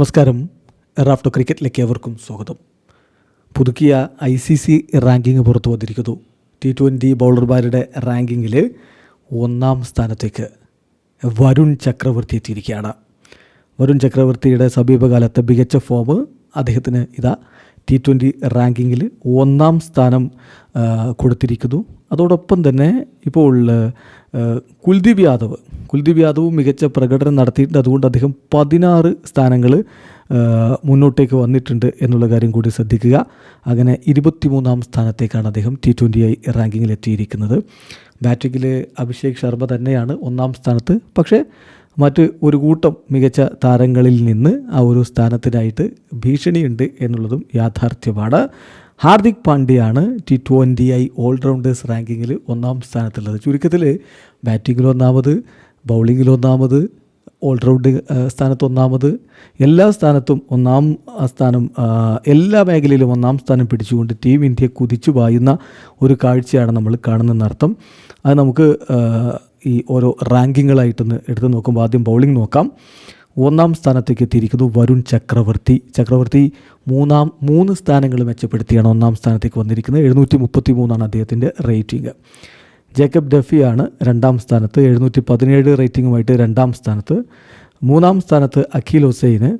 നമസ്കാരം. റാഫ്റ്റോ ക്രിക്കറ്റിലേക്ക് ഏവർക്കും സ്വാഗതം. പുതുക്കിയ ഐ സി സി റാങ്കിങ് പുറത്തു വന്നിരിക്കുന്നു. ടി ട്വന്റി ബൗളർമാരുടെ റാങ്കിങ്ങിൽ ഒന്നാം സ്ഥാനത്തേക്ക് വരുൺ ചക്രവർത്തി എത്തിയിരിക്കുകയാണ്. വരുൺ ചക്രവർത്തിയുടെ സമീപകാലത്തെ മികച്ച ഫോം അദ്ദേഹത്തിന് ഇതാ ടി ട്വന്റി റാങ്കിങ്ങിൽ ഒന്നാം സ്ഥാനം കൊടുത്തിരിക്കുന്നു. അതോടൊപ്പം തന്നെ ഇപ്പോൾ കുൽദീപ് യാദവ്. കുൽദീപ് യാദവ് മികച്ച പ്രകടനം നടത്തിയിട്ടുണ്ട്. അതുകൊണ്ട് അദ്ദേഹം പതിനാറ് സ്ഥാനങ്ങൾ മുന്നോട്ടേക്ക് വന്നിട്ടുണ്ട് എന്നുള്ള കാര്യം കൂടി ശ്രദ്ധിക്കുക. അങ്ങനെ ഇരുപത്തിമൂന്നാം സ്ഥാനത്തേക്കാണ് അദ്ദേഹം ടി ട്വന്റി ഐ റാങ്കിങ്ങിൽ എത്തിയിരിക്കുന്നത് ബാറ്റിങ്ങിൽ അഭിഷേക് ശർമ്മ തന്നെയാണ് ഒന്നാം സ്ഥാനത്ത്. പക്ഷേ മറ്റ് ഒരു കൂട്ടം മികച്ച താരങ്ങളിൽ നിന്ന് ആ ഒരു സ്ഥാനത്തിനായിട്ട് ഭീഷണിയുണ്ട് എന്നുള്ളതും യാഥാർത്ഥ്യമാണ്. ഹാർദിക് പാണ്ഡ്യയാണ് ടി ട്വന്റി ഐ ഓൾറൗണ്ടേഴ്സ് റാങ്കിങ്ങിൽ ഒന്നാം സ്ഥാനത്തുള്ളത്. ചുരുക്കത്തിൽ ബാറ്റിങ്ങിൽ ഒന്നാമത് ബൗളിങ്ങിൽ ഒന്നാമത് ഓൾറൗണ്ട് സ്ഥാനത്ത് ഒന്നാമത് എല്ലാ സ്ഥാനത്തും ഒന്നാം സ്ഥാനം എല്ലാ മേഖലയിലും ഒന്നാം സ്ഥാനം പിടിച്ചുകൊണ്ട് ടീം ഇന്ത്യ കുതിച്ചു പായുന്ന ഒരു കാഴ്ചയാണ് നമ്മൾ കാണുന്നതെന്നർത്ഥം അത് നമുക്ക് ഈ ഓരോ റാങ്കിങ്ങുകളായിട്ടൊന്ന് എടുത്ത് നോക്കുമ്പോൾ ആദ്യം ബൗളിംഗ് നോക്കാം. ഒന്നാം സ്ഥാനത്തേക്ക് എത്തിയിരിക്കുന്നു വരുൺ ചക്രവർത്തി. ചക്രവർത്തി മൂന്നാം മൂന്ന് സ്ഥാനങ്ങൾ മെച്ചപ്പെടുത്തിയാണ് ഒന്നാം സ്ഥാനത്തേക്ക് വന്നിരിക്കുന്നത്. എഴുന്നൂറ്റി മുപ്പത്തി മൂന്നാണ് അദ്ദേഹത്തിന്റെ റേറ്റിംഗ് ജേക്കബ് ഡഫിയാണ് രണ്ടാം സ്ഥാനത്ത്. എഴുന്നൂറ്റി പതിനേഴ് റേറ്റിംഗുമായിട്ട് രണ്ടാം സ്ഥാനത്ത്. മൂന്നാം സ്ഥാനത്ത് അഖിൽ ഹുസൈന്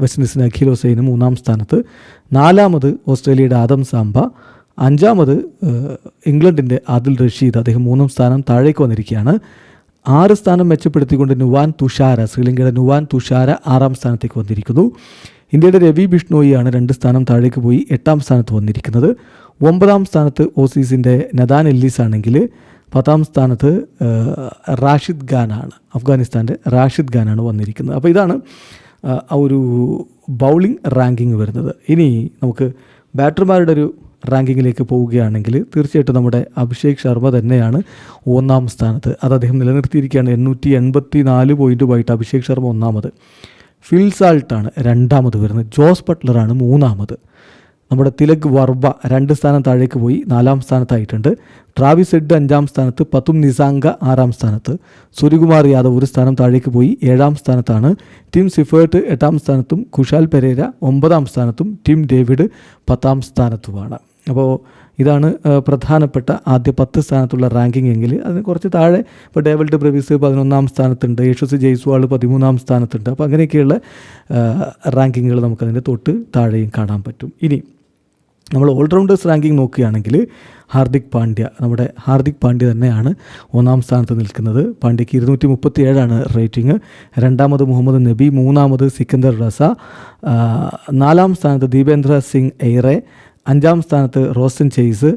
വെസ്റ്റിൻഡീസിന്റെ അഖിൽ ഹുസൈന് മൂന്നാം സ്ഥാനത്ത്. നാലാമത് ഓസ്ട്രേലിയയുടെ ആദം സാംബ. അഞ്ചാമത് ഇംഗ്ലണ്ടിന്റെ ആദിൽ റഷീദ്. അദ്ദേഹം മൂന്നാം സ്ഥാനം താഴേക്ക് വന്നിരിക്കുകയാണ്. ആറ് സ്ഥാനം മെച്ചപ്പെടുത്തിക്കൊണ്ട് നുവാൻ തുഷാര ശ്രീലങ്കയുടെ നുവാൻ തുഷാര ആറാം സ്ഥാനത്തേക്ക് വന്നിരിക്കുന്നു. ഇന്ത്യയുടെ രവി ബിഷ്ണോയിയാണ് രണ്ട് സ്ഥാനം താഴേക്ക് പോയി എട്ടാം സ്ഥാനത്ത് വന്നിരിക്കുന്നത്. ഒമ്പതാം സ്ഥാനത്ത് ഓസീസിന്റെ നദാൻ എല്ലീസ് ആണെങ്കിൽ പത്താം സ്ഥാനത്ത് റാഷിദ് ഖാനാണ് അഫ്ഗാനിസ്ഥാന്റെ റാഷിദ് ഖാനാണ് വന്നിരിക്കുന്നത്. അപ്പോൾ ഇതാണ് ആ ഒരു ബൗളിംഗ് റാങ്കിങ് വരുന്നത്. ഇനി നമുക്ക് ബാറ്റർമാരുടെ ഒരു റാങ്കിങ്ങിലേക്ക് പോവുകയാണെങ്കിൽ തീർച്ചയായിട്ടും നമ്മുടെ അഭിഷേക് ശർമ്മ തന്നെയാണ് ഒന്നാം സ്ഥാനത്ത്. അത് അദ്ദേഹം നിലനിർത്തിയിരിക്കുകയാണ്. എണ്ണൂറ്റി എൺപത്തി നാല് പോയിന്റുമായിട്ട് അഭിഷേക് ശർമ്മ ഒന്നാമത്. ഫിൽ സാൾട്ടാണ് രണ്ടാമത് വരുന്നത്. ജോസ് ബട്ട്ലറാണ് മൂന്നാമത്. നമ്മുടെ തിലക് വർബ രണ്ട് സ്ഥാനം താഴേക്ക് പോയി നാലാം സ്ഥാനത്തായിട്ടുണ്ട്. ട്രാവിസ് ഹെഡ് അഞ്ചാം സ്ഥാനത്ത് പത്തും നിസാങ്ക ആറാം സ്ഥാനത്ത്. സൂര്യകുമാർ യാദവ് ഒരു സ്ഥാനം താഴേക്ക് പോയി ഏഴാം സ്ഥാനത്താണ്. ടീം സിഫേർട്ട് എട്ടാം സ്ഥാനത്തും കുഷാൽ പെരേര ഒമ്പതാം സ്ഥാനത്തും ടീം ഡേവിഡ് പത്താം സ്ഥാനത്തുമാണ്. അപ്പോൾ ഇതാണ് പ്രധാനപ്പെട്ട ആദ്യ പത്ത് സ്ഥാനത്തുള്ള റാങ്കിങ് എങ്കിൽ അതിന് കുറച്ച് താഴെ ഇപ്പോൾ ഡേവൽഡ് ബ്രവിസ് പതിനൊന്നാം സ്ഥാനത്തുണ്ട് യേശുസ് ജയ്സ്വാൾ പതിമൂന്നാം സ്ഥാനത്തുണ്ട്. അപ്പോൾ അങ്ങനെയൊക്കെയുള്ള റാങ്കിങ്ങുകൾ നമുക്കതിന്റെ തൊട്ട് താഴെയും കാണാൻ പറ്റും. ഇനി നമ്മൾ ഓൾറൗണ്ടേഴ്സ് റാങ്കിങ് നോക്കുകയാണെങ്കിൽ ഹാർദിക് പാണ്ഡ്യ നമ്മുടെ ഹാർദിക് പാണ്ഡ്യ തന്നെയാണ് ഒന്നാം സ്ഥാനത്ത് നിൽക്കുന്നത്. പാണ്ഡ്യയ്ക്ക് ഇരുന്നൂറ്റി മുപ്പത്തി ഏഴാണ് റേറ്റിംഗ്. രണ്ടാമത് മുഹമ്മദ് നബി മൂന്നാമത് സിക്കന്ദർ റസ നാലാം സ്ഥാനത്ത് ദീപേന്ദ്ര സിംഗ് എയ്റെ അഞ്ചാം സ്ഥാനത്ത് റോസ്റ്റൻ ചെയ്സ്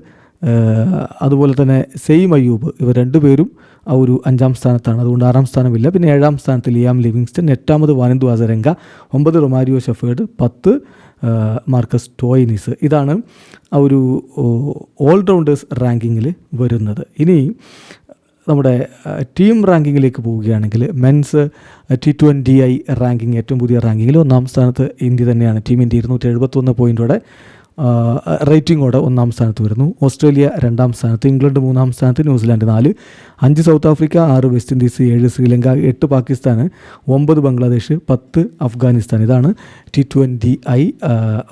അതുപോലെ തന്നെ സെയിം അയ്യൂബ് ഇവർ രണ്ടുപേരും ആ ഒരു അഞ്ചാം സ്ഥാനത്താണ്. അതുകൊണ്ട് ആറാം സ്ഥാനമില്ല. പിന്നെ ഏഴാം സ്ഥാനത്ത് ലിയാം ലിവിങ്സ്റ്റൺ എട്ടാമത് വാനന്ദു അസരംഗ ഒമ്പത് റൊമാരിയോ ഷെഫേർഡ് പത്ത് മാർക്കസ് ടോയിനിസ്. ഇതാണ് ആ ഒരു ഓൾറൗണ്ടേഴ്സ് റാങ്കിങ്ങിൽ വരുന്നത്. ഇനി നമ്മുടെ ടീം റാങ്കിങ്ങിലേക്ക് പോവുകയാണെങ്കിൽ men's T twenty I ranking ഏറ്റവും പുതിയ റാങ്കിങ്ങിൽ ഒന്നാം സ്ഥാനത്ത് ഇന്ത്യ തന്നെയാണ്. ടീം ഇന്ത്യ ഇരുന്നൂറ്റി എഴുപത്തൊന്ന് പോയിന്റോടെ റേറ്റിംഗോടെ ഒന്നാം സ്ഥാനത്ത് വരുന്നു. ഓസ്ട്രേലിയ രണ്ടാം സ്ഥാനത്ത് ഇംഗ്ലണ്ട് മൂന്നാം സ്ഥാനത്ത് ന്യൂസിലാൻഡ് നാല്. അഞ്ച് സൗത്ത് ആഫ്രിക്ക ആറ് വെസ്റ്റ് ഇൻഡീസ് ഏഴ് ശ്രീലങ്ക എട്ട് പാകിസ്ഥാൻ ഒമ്പത് ബംഗ്ലാദേശ് പത്ത് അഫ്ഗാനിസ്ഥാൻ ഇതാണ് ടി ട്വന്റി ഐ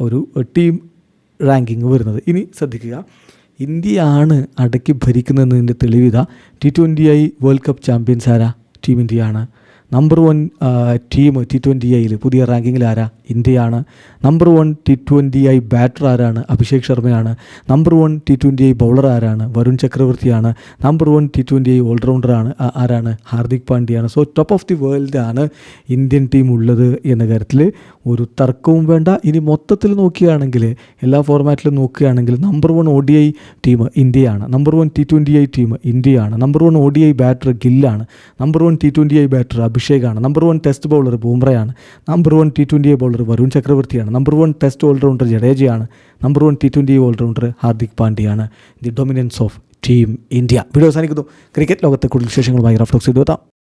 ഒരു ടീം റാങ്കിങ് വരുന്നത്. ഇനി ശ്രദ്ധിക്കുക ഇന്ത്യയാണ് അടക്കി ഭരിക്കുന്നതിന്റെ തെളിവിത T twenty I world cup champions ആരാ? ടീം ഇന്ത്യയാണ്. Number one team T twenty ഐയിൽ പുതിയ റാങ്കിങ്ങിൽ ആരാ? ഇന്ത്യയാണ്. Number one T twenty I batter ആരാണ്? അഭിഷേക് ശർമ്മയാണ്. Number one T twenty I bowler ആരാണ്? Varun ചക്രവർത്തിയാണ്. Number one T twenty I ഓൾറൗണ്ടറാണ് ആണ്. ആരാണ്? Hardik പാണ്ഡ്യയാണ്. So top of the world ആണ് ഇന്ത്യൻ ടീം ഉള്ളത് എന്ന കാര്യത്തിൽ ഒരു തർക്കവും വേണ്ട. ഇനി മൊത്തത്തിൽ നോക്കുകയാണെങ്കിൽ എല്ലാ ഫോർമാറ്റിലും നോക്കുകയാണെങ്കിൽ number one O D I team ഇന്ത്യയാണ്. Number one T twenty I team ഇന്ത്യയാണ്. Number one O D I batter ഗില്ലാണ്. Number one T twenty I batter അഭിഷേകാണ്. Number one test bowler ബൂംറയാണ്. Number one T twenty bowler Varun ചക്രവർത്തിയാണ്. Number one test allrounder ജഡേജയാണ്. Number one T twenty allrounder Hardik പാണ്ഡ്യയാണ്. The dominance of team India video അവസാനിക്കുന്നു. Cricket ലോകത്തെ കൂടുതൽ വിശേഷങ്ങളുമായി റഫ്ലോക്സ് എത്താം